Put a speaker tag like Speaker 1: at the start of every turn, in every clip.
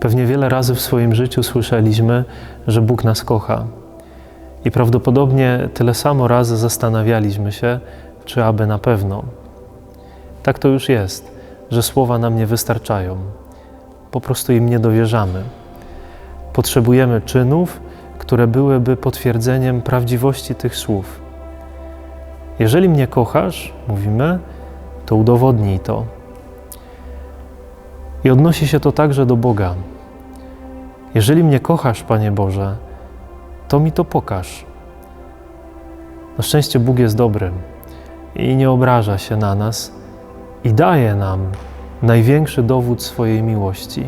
Speaker 1: Pewnie wiele razy w swoim życiu słyszeliśmy, że Bóg nas kocha. I prawdopodobnie tyle samo razy zastanawialiśmy się, czy aby na pewno. Tak to już jest, że słowa nam nie wystarczają. Po prostu im nie dowierzamy. Potrzebujemy czynów, które byłyby potwierdzeniem prawdziwości tych słów. Jeżeli mnie kochasz, mówimy, to udowodnij to. I odnosi się to także do Boga. Jeżeli mnie kochasz, Panie Boże, to mi to pokaż. Na szczęście Bóg jest dobry i nie obraża się na nas i daje nam największy dowód swojej miłości,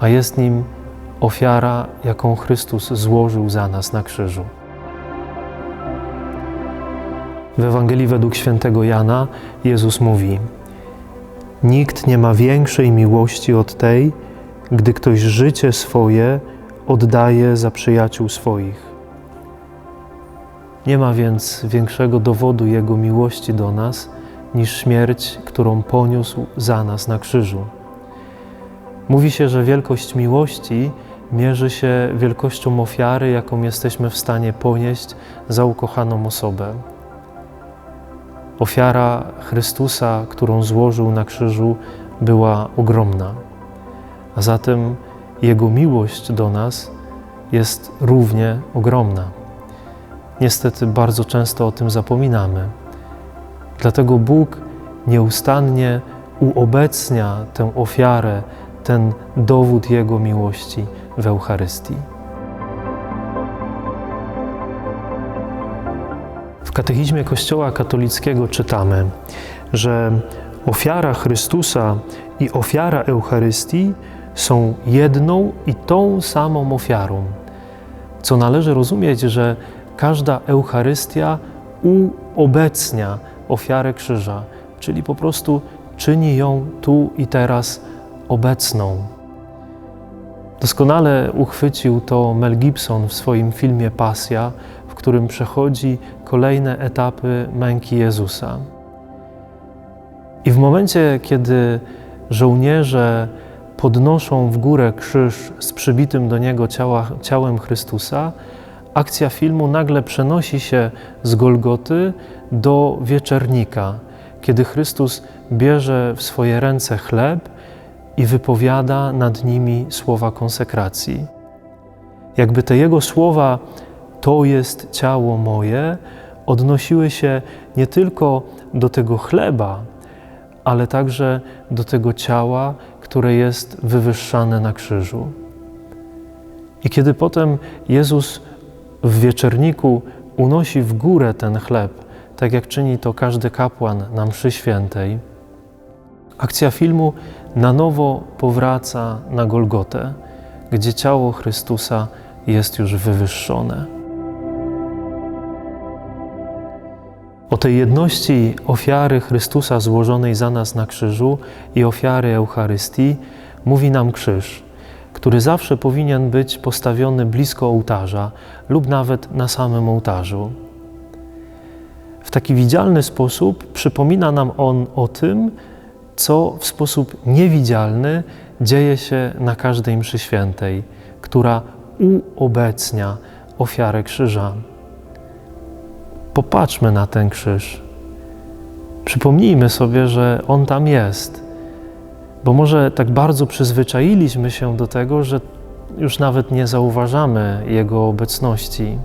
Speaker 1: a jest nim ofiara, jaką Chrystus złożył za nas na krzyżu. W Ewangelii według świętego Jana Jezus mówi: Nikt nie ma większej miłości od tej, gdy ktoś życie swoje oddaje za przyjaciół swoich. Nie ma więc większego dowodu Jego miłości do nas niż śmierć, którą poniósł za nas na krzyżu. Mówi się, że wielkość miłości mierzy się wielkością ofiary, jaką jesteśmy w stanie ponieść za ukochaną osobę. Ofiara Chrystusa, którą złożył na krzyżu, była ogromna, a zatem Jego miłość do nas jest równie ogromna. Niestety bardzo często o tym zapominamy. Dlatego Bóg nieustannie uobecnia tę ofiarę, ten dowód Jego miłości w Eucharystii. Katechizmie Kościoła katolickiego czytamy, że ofiara Chrystusa i ofiara Eucharystii są jedną i tą samą ofiarą, co należy rozumieć, że każda Eucharystia uobecnia ofiarę krzyża, czyli po prostu czyni ją tu i teraz obecną. Doskonale uchwycił to Mel Gibson w swoim filmie Pasja, w którym przechodzi kolejne etapy męki Jezusa. I w momencie, kiedy żołnierze podnoszą w górę krzyż z przybitym do niego ciała, ciałem Chrystusa, akcja filmu nagle przenosi się z Golgoty do wieczernika, kiedy Chrystus bierze w swoje ręce chleb i wypowiada nad nimi słowa konsekracji. Jakby te jego słowa, to jest ciało moje, odnosiły się nie tylko do tego chleba, ale także do tego ciała, które jest wywyższane na krzyżu. I kiedy potem Jezus w wieczerniku unosi w górę ten chleb, tak jak czyni to każdy kapłan na mszy świętej, akcja filmu na nowo powraca na Golgotę, gdzie ciało Chrystusa jest już wywyższone. O tej jedności ofiary Chrystusa złożonej za nas na krzyżu i ofiary Eucharystii mówi nam krzyż, który zawsze powinien być postawiony blisko ołtarza lub nawet na samym ołtarzu. W taki widzialny sposób przypomina nam on o tym, co w sposób niewidzialny dzieje się na każdej mszy świętej, która uobecnia ofiarę krzyża. Popatrzmy na ten krzyż. Przypomnijmy sobie, że on tam jest, bo może tak bardzo przyzwyczailiśmy się do tego, że już nawet nie zauważamy Jego obecności.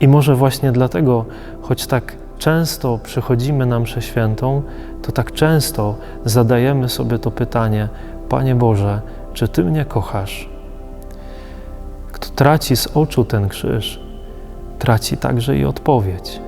Speaker 1: I może właśnie dlatego, choć tak często przychodzimy na mszę świętą, to tak często zadajemy sobie to pytanie: Panie Boże, czy Ty mnie kochasz? Kto traci z oczu ten krzyż, traci także i odpowiedź.